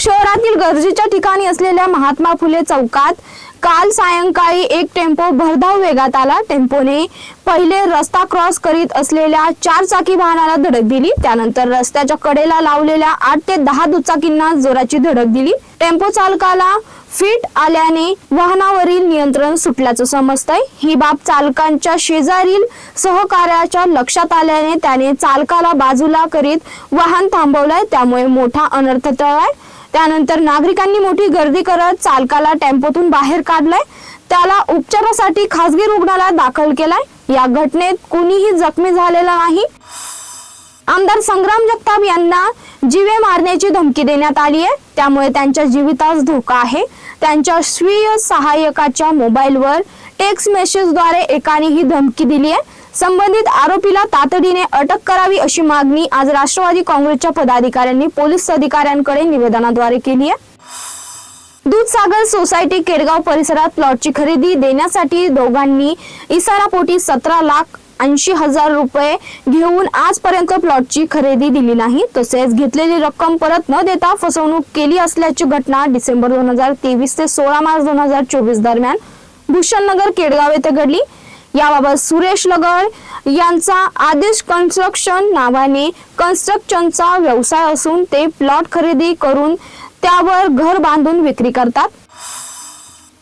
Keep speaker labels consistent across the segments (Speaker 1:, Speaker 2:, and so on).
Speaker 1: शहरातील गरजेच्या ठिकाणी असलेल्या महात्मा फुले चौकात काल सायंकाळी एक टेम्पो भरधाव वेगात आला. टेम्पोने पहिले रस्ता क्रॉस करीत असलेल्या चार चाकी वाहनाला धडक दिली. त्यानंतर रस्त्याच्या कडेला लावलेल्या आठ ते दहा दुचाकींना जोराची धडक दिली. टेम्पो चालकाला फिट आल्याने वाहनावरील नियंत्रण सुटल्याचं समजतंय. ही बाब चालकांच्या शेजारील सहकार्याच्या लक्षात आल्याने त्याने चालकाला बाजूला करीत वाहन थांबवलंय. त्यामुळे मोठा अनर्थ टळलाय. त्यानंतर नागरिकांनी मोठी गर्दी करत चालकाला टेम्पोतून बाहेर काढलंय. त्याला उपचारासाठी खासगी रुग्णालयात दाखल केलाय. या घटनेत कुणीही जखमी झालेला नाही. आमदार संग्राम जगताप यांना जीवे मारण्याची धमकी देण्यात आली आहे. त्यामुळे त्यांच्या जीवितास धोका आहे. त्यांच्या स्वीय सहाय्यकाच्या मोबाईलवर टेक्स्ट मेसेजद्वारे एकाने ही धमकी दिली आहे. संबंधित आरोपीला तातडीने अटक करावी अशी मागणी आज राष्ट्रवादी काँग्रेसच्या पदाधिकाऱ्यांनी पोलीस अधिकाऱ्यांकडे निवेदनाद्वारे केली आहे. दूधसागर सोसायटी केडगाव परिसरात प्लॉटची खरेदी देण्यासाठी दोघांनी इसारापोटी सतरा लाख ऐंशी हजार रुपये घेऊन आजपर्यंत प्लॉटची खरेदी दिली नाही. तसेच घेतलेली रक्कम परत न देता फसवणूक केली असल्याची घटना डिसेंबर दोन हजार तेवीस ते सोळा मार्च दोन हजार चोवीस दरम्यान भूषणनगर केडगाव येथे घडली. याबाबत सुरेश लगड यांचा आदेश कन्स्ट्रक्शन नावाने कन्स्ट्रक्शनचा व्यवसाय असून ते प्लॉट खरेदी करून त्यावर घर बांधून विक्री करतात.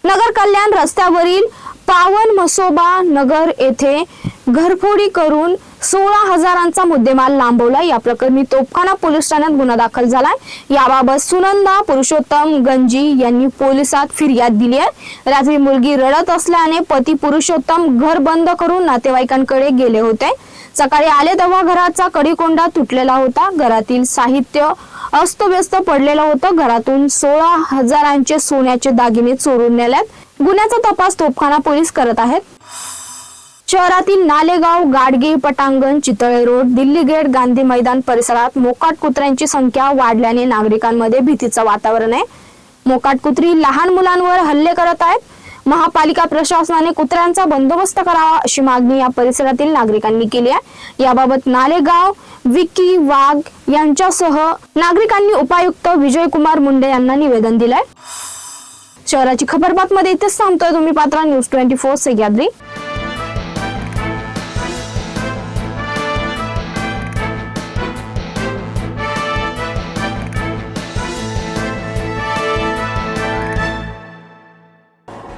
Speaker 1: नगर कल्याण रस्त्यावरील पावन मसोबा नगर येथे घरफोडी करून सोळा हजारांचा मुद्देमाल लांबवला. या प्रकरणी तोपखाना पोलीस ठाण्यात गुन्हा दाखल झालाय. याबाबत सुनंदा पुरुषोत्तम गंजी यांनी पोलिसात फिर्याद दिली आहे. रात्री मुलगी रडत असल्याने पती पुरुषोत्तम घर बंद करून नातेवाईकांकडे गेले होते. सकाळी आले तेव्हा घराचा कडीकोंडा तुटलेला होता. घरातील साहित्य अस्तव्यस्त पडलेलं होतं. घरातून सोळा हजारांचे सोन्याचे दागिने चोरून नेल्यात. गुन्ह्याचा तपास तोपखाना पोलीस करत आहेत. शहरातील नालेगाव गाडगे पटांगण चितळे रोड दिल्ली गेट गांधी मैदान परिसरात मोकाट कुत्र्यांची संख्या वाढल्याने नागरिकांमध्ये भीतीचं वातावरण आहे. मोकाट कुत्री लहान मुलांवर हल्ले करत आहेत. महापालिका प्रशासनाने कुत्र्यांचा बंदोबस्त करावा अशी मागणी या परिसरातील नागरिकांनी केली आहे. याबाबत नालेगाव विकी वाघ यांच्यासह नागरिकांनी उपायुक्त विजयकुमार मुंडे यांना निवेदन दिलंय. शहराची खबर बातमध्ये इथेच थांबतोय तुम्ही पात्रा न्यूज ट्वेंटी फोर सह्याद्री